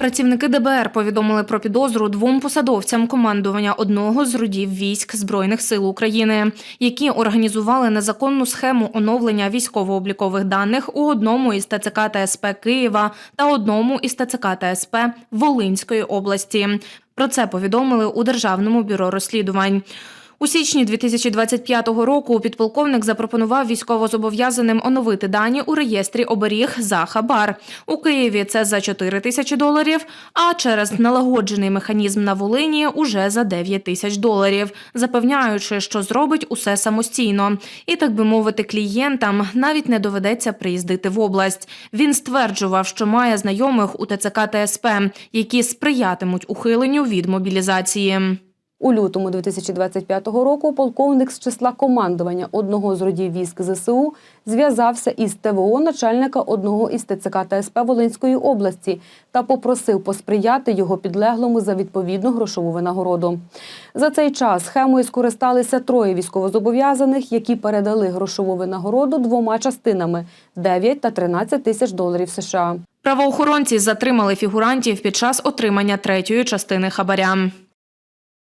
Працівники ДБР повідомили про підозру двом посадовцям командування одного з родів військ Збройних сил України, які організували незаконну схему оновлення військово-облікових даних у одному із ТЦК та СП Києва та одному із ТЦК та СП Волинської області. Про це повідомили у Державному бюро розслідувань. У січні 2025 року підполковник запропонував військовозобов'язаним оновити дані у реєстрі оберіг за хабар. У Києві це за 4 тисячі доларів, а через налагоджений механізм на Волині уже за 9 тисяч доларів, запевняючи, що зробить усе самостійно. І так би мовити, клієнтам навіть не доведеться приїздити в область. Він стверджував, що має знайомих у ТЦК та СП, які сприятимуть ухиленню від мобілізації. У лютому 2025 року полковник з числа командування одного з родів військ ЗСУ зв'язався із ТВО начальника одного із ТЦК та СП Волинської області та попросив посприяти його підлеглому за відповідну грошову винагороду. За цей час схемою скористалися троє військовозобов'язаних, які передали грошову винагороду двома частинами 9 та 13 тисяч доларів США. Правоохоронці затримали фігурантів під час отримання третьої частини хабаря.